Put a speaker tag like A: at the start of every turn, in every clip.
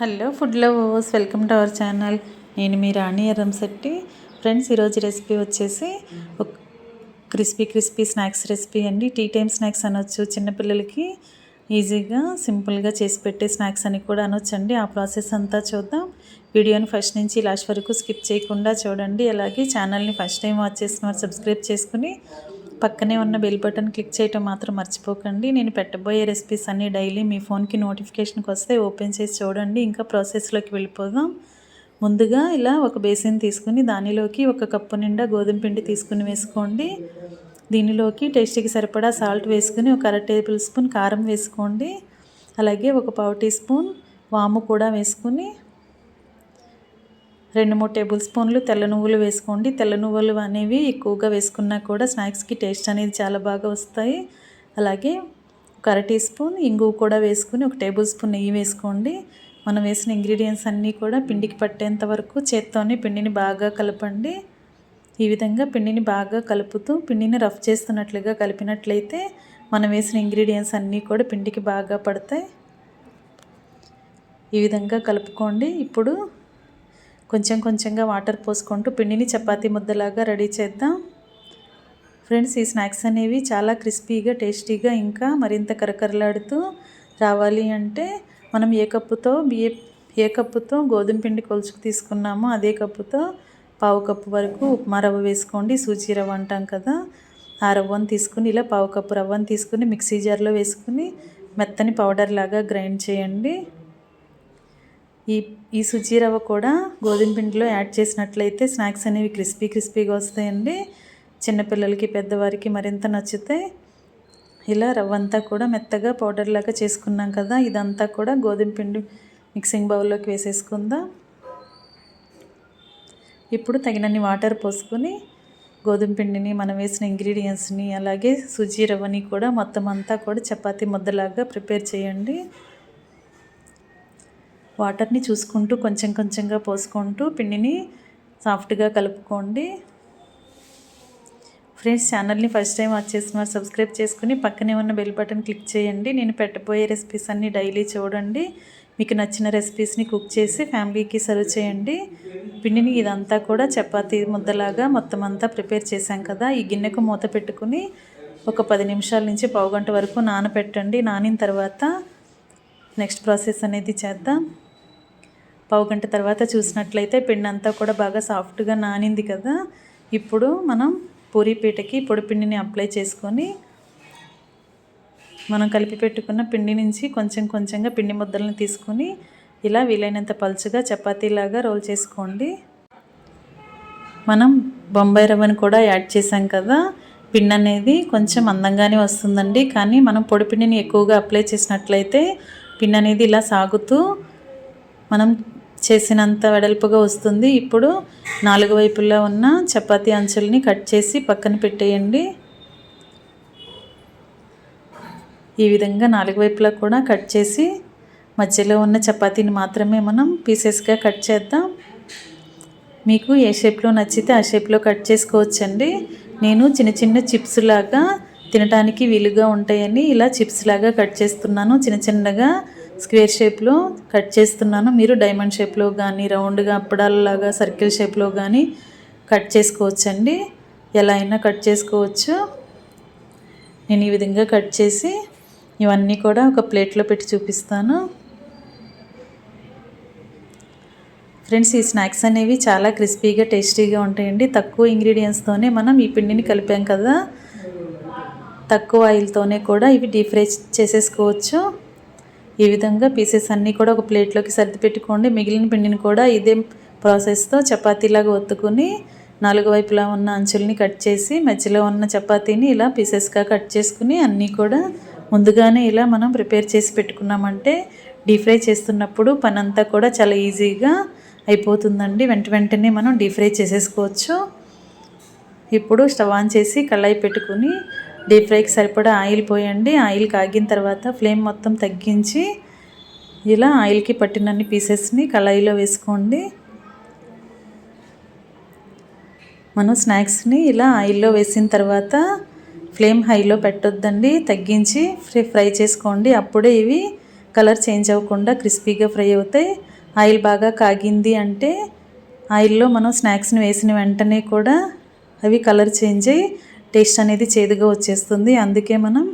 A: Hello food lovers welcome to our channel. నేను మీ Rani Erramsetti friends ఈరోజు రెసిపీ వచ్చేసి ఒక క్రిస్పీ క్రిస్పీ స్నాక్స్ రెసిపీ అండి. టీ టైమ్ స్నాక్స్ అనొచ్చు చిన్నపిల్లలకి ఈజీగా సింపుల్గా చేసి పెట్టే స్నాక్స్ అని కూడా అనొచ్చండి. ఆ ప్రాసెస్ అంతా చూద్దాం. వీడియోని ఫస్ట్ నుంచి లాస్ట్ వరకు స్కిప్ చేయకుండా చూడండి. అలాగే ఛానల్ని ఫస్ట్ టైం వాచ్ చేసిన వారు సబ్స్క్రైబ్ చేసుకుని పక్కనే ఉన్న బెల్ బటన్ క్లిక్ చేయటం మాత్రం మర్చిపోకండి. నేను పెట్టబోయే రెసిపీస్ అన్నీ డైలీ మీ ఫోన్కి నోటిఫికేషన్కి వస్తే ఓపెన్ చేసి చూడండి. ఇంకా ప్రాసెస్లోకి వెళ్ళిపోదాం. ముందుగా ఇలా ఒక బేసిన్ తీసుకుని దానిలోకి ఒక కప్పు నిండా గోధుమ పిండి తీసుకుని వేసుకోండి. దీనిలోకి టేస్ట్కి సరిపడా సాల్ట్ వేసుకుని ఒక అర టేబుల్ స్పూన్ కారం వేసుకోండి. అలాగే ఒక పావు టీ స్పూన్ వాము కూడా వేసుకుని రెండు మూడు టేబుల్ స్పూన్లు తెల్ల నువ్వులు వేసుకోండి. తెల్ల నువ్వులు అనేవి ఎక్కువగా వేసుకున్నా కూడా స్నాక్స్కి టేస్ట్ అనేది చాలా బాగా వస్తాయి. అలాగే ఒక అర టీ స్పూన్ ఇంగువ కూడా వేసుకుని ఒక టేబుల్ స్పూన్ నెయ్యి వేసుకోండి. మనం వేసిన ఇంగ్రీడియంట్స్ అన్నీ కూడా పిండికి పట్టేంత వరకు చేత్తోనే పిండిని బాగా కలపండి. ఈ విధంగా పిండిని బాగా కలుపుతూ పిండిని రఫ్ చేస్తున్నట్లుగా కలిపినట్లయితే మనం వేసిన ఇంగ్రీడియంట్స్ అన్నీ కూడా పిండికి బాగా పడతాయి. ఈ విధంగా కలుపుకోండి. ఇప్పుడు కొంచెం కొంచెంగా వాటర్ పోసుకుంటూ పిండిని చపాతీ ముద్దలాగా రెడీ చేద్దాం. ఫ్రెండ్స్ ఈ స్నాక్స్ అనేవి చాలా క్రిస్పీగా టేస్టీగా ఇంకా మరింత కరకరలాడుతూ రావాలి అంటే మనం ఏ కప్పుతో బియ్య ఏ కప్పుతో గోధుమ పిండి కొలుచుకు తీసుకున్నామో అదే కప్పుతో పావు కప్పు వరకు ఉప్మా రవ్వ వేసుకోండి. సూజీ రవ్వ అంటాం కదా ఆ రవ్వను తీసుకుని ఇలా పావు కప్పు రవ్వను తీసుకుని మిక్సీ జార్లో వేసుకుని మెత్తని పౌడర్ లాగా గ్రైండ్ చేయండి. ఈ ఈ సుజీ రవ్వ కూడా గోధుమ పిండిలో యాడ్ చేసినట్లయితే స్నాక్స్ అనేవి క్రిస్పీ క్రిస్పీగా వస్తాయండి. చిన్నపిల్లలకి పెద్దవారికి మరింత నచ్చుతాయి ఇలా రవ్వ అంతా కూడా మెత్తగా పౌడర్ లాగా చేసుకున్నాం కదా ఇదంతా కూడా గోధుమ పిండి మిక్సింగ్ బౌల్లోకి వేసేసుకుందాం. ఇప్పుడు తగినన్ని వాటర్ పోసుకొని గోధుమ పిండిని మనం వేసిన ఇంగ్రీడియంట్స్ని అలాగే సుజీ రవ్వని కూడా మొత్తం అంతా కూడా చపాతీ ముద్దలాగా ప్రిపేర్ చేయండి. వాటర్ని చూసుకుంటూ కొంచెం కొంచెంగా పోసుకుంటూ పిండిని సాఫ్ట్గా కలుపుకోండి. ఫ్రెండ్స్ ఛానల్ని ఫస్ట్ టైం వాచ్ చేస్తున్నారు సబ్స్క్రైబ్ చేసుకుని పక్కనే ఉన్న బెల్ బటన్ క్లిక్ చేయండి. నేను పెట్టబోయే రెసిపీస్ అన్నీ డైలీ చూడండి. మీకు నచ్చిన రెసిపీస్ని కుక్ చేసి ఫ్యామిలీకి సర్వ్ చేయండి. పిండిని ఇదంతా కూడా చపాతీ ముద్దలాగా మొత్తం అంతా ప్రిపేర్ చేశాం కదా ఈ గిన్నెకు మూత పెట్టుకుని ఒక పది నిమిషాల నుంచి పావు గంట వరకు నానపెట్టండి. నానిన తర్వాత నెక్స్ట్ ప్రాసెస్ అనేది చేద్దాం. పావు గంట తర్వాత చూసినట్లయితే పిండి అంతా కూడా బాగా సాఫ్ట్గా నానింది కదా. ఇప్పుడు మనం పూరి పీటకి పొడిపిండిని అప్లై చేసుకొని మనం కలిపి పెట్టుకున్న పిండి నుంచి కొంచెం కొంచెంగా పిండి ముద్దలను తీసుకొని ఇలా వీలైనంత పలుచగా చపాతీలాగా రోల్ చేసుకోండి. మనం బొంబాయి రవ్వని కూడా యాడ్ చేసాం కదా. పిండి అనేది కొంచెం అందంగానే వస్తుందండి. కానీ మనం పొడిపిండిని ఎక్కువగా అప్లై చేసినట్లయితే పిండి అనేది ఇలా సాగుతూ మనం చేసినంత వెడల్పుగా వస్తుంది. ఇప్పుడు నాలుగు వైపులా ఉన్న చపాతీ అంచుల్ని కట్ చేసి పక్కన పెట్టేయండి. ఈ విధంగా నాలుగు వైపులా కూడా కట్ చేసి మధ్యలో ఉన్న చపాతీని మాత్రమే మనం పీసెస్గా కట్ చేద్దాం. మీకు ఏ షేప్లో నచ్చితే ఆ షేప్లో కట్ చేసుకోవచ్చండి. నేను చిన్న చిన్న చిప్స్ లాగా తినడానికి వీలుగా ఉంటాయని ఇలా చిప్స్ లాగా కట్ చేస్తున్నాను. చిన్న చిన్నగా స్క్వేర్ షేప్లో కట్ చేస్తున్నాను. మీరు డైమండ్ షేప్లో కానీ రౌండ్గా అప్పడాలలాగా సర్కిల్ షేప్లో కానీ కట్ చేసుకోవచ్చండి. ఎలా అయినా కట్ చేసుకోవచ్చు. నేను ఈ విధంగా కట్ చేసి ఇవన్నీ కూడా ఒక ప్లేట్లో పెట్టి చూపిస్తాను. ఫ్రెండ్స్ ఈ స్నాక్స్ అనేవి చాలా క్రిస్పీగా టేస్టీగా ఉంటాయండి. తక్కువ ఇంగ్రీడియంట్స్తోనే మనం ఈ పిండిని కలిపాం కదా. తక్కువ ఆయిల్తోనే కూడా ఇవి డీప్ ఫ్రై చేసేసుకోవచ్చు. ఈ విధంగా పీసెస్ అన్నీ కూడా ఒక ప్లేట్లోకి సర్ది పెట్టుకోండి మిగిలిన పిండిని కూడా ఇదే ప్రాసెస్తో చపాతీలాగా ఒత్తుకుని నాలుగు వైపులా ఉన్న అంచుల్ని కట్ చేసి మధ్యలో ఉన్న చపాతీని ఇలా పీసెస్గా కట్ చేసుకుని అన్నీ కూడా ముందుగానే ఇలా మనం ప్రిపేర్ చేసి పెట్టుకున్నామంటే డీప్ ఫ్రై చేస్తున్నప్పుడు పని అంతా కూడా చాలా ఈజీగా అయిపోతుందండి. వెంట వెంటనే మనం డీప్ ఫ్రై చేసేసుకోవచ్చు. ఇప్పుడు స్టవ్ ఆన్ చేసి కళాయి పెట్టుకుని డీప్ ఫ్రైకి సరిపడా ఆయిల్ పోయండి. ఆయిల్ కాగిన తర్వాత ఫ్లేమ్ మొత్తం తగ్గించి ఇలా ఆయిల్కి పట్టినన్ని పీసెస్ని కళాయిలో వేసుకోండి. మనం స్నాక్స్ని ఇలా ఆయిల్లో వేసిన తర్వాత ఫ్లేమ్ హైలో పెట్టొద్దండి. తగ్గించి ఫ్రై చేసుకోండి. అప్పుడే ఇవి కలర్ చేంజ్ అవ్వకుండా క్రిస్పీగా ఫ్రై అవుతాయి. ఆయిల్ బాగా కాగింది అంటే ఆయిల్లో మనం స్నాక్స్ని వేసిన వెంటనే కూడా అవి కలర్ చేంజ్ అయ్యి టేస్ట్ అనేది చేదుగా వచ్చేస్తుంది. అందుకే మనం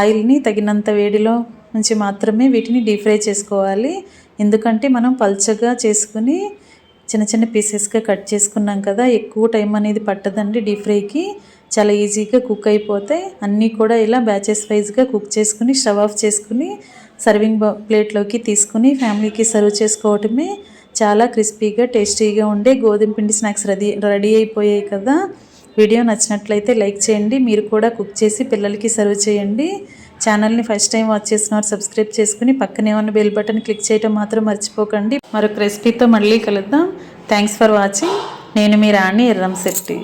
A: ఆయిల్ని తగినంత వేడిలో నుంచి మాత్రమే వీటిని డీప్ ఫ్రై చేసుకోవాలి. ఎందుకంటే మనం పల్చగా చేసుకుని చిన్న చిన్న పీసెస్గా కట్ చేసుకున్నాం కదా ఎక్కువ టైం అనేది పట్టదండి డీప్ ఫ్రైకి. చాలా ఈజీగా కుక్ అయిపోతాయి. అన్నీ కూడా ఇలా బ్యాచెస్ వైజ్గా కుక్ చేసుకుని స్టవ్ ఆఫ్ చేసుకుని సర్వింగ్ ప్లేట్లోకి తీసుకుని ఫ్యామిలీకి సర్వ్ చేసుకోవటమే చాలా క్రిస్పీగా టేస్టీగా ఉండే గోధుమ పిండి స్నాక్స్ రెడీ రెడీ అయిపోయాయి కదా. వీడియో నచ్చినట్లయితే లైక్ చేయండి. మీరు కూడా కుక్ చేసి పిల్లలకి సర్వ్ చేయండి. ఛానల్ని ఫస్ట్ టైం వాచ్ చేస్తున్నారు సబ్స్క్రైబ్ చేసుకుని పక్కనే ఉన్న బెల్ బటన్ క్లిక్ చేయడం మాత్రం మర్చిపోకండి. మరొక రెసిపీతో మళ్ళీ కలుద్దాం. Thanks for watching. నేను మీ రాణి ఎర్రంశెట్టి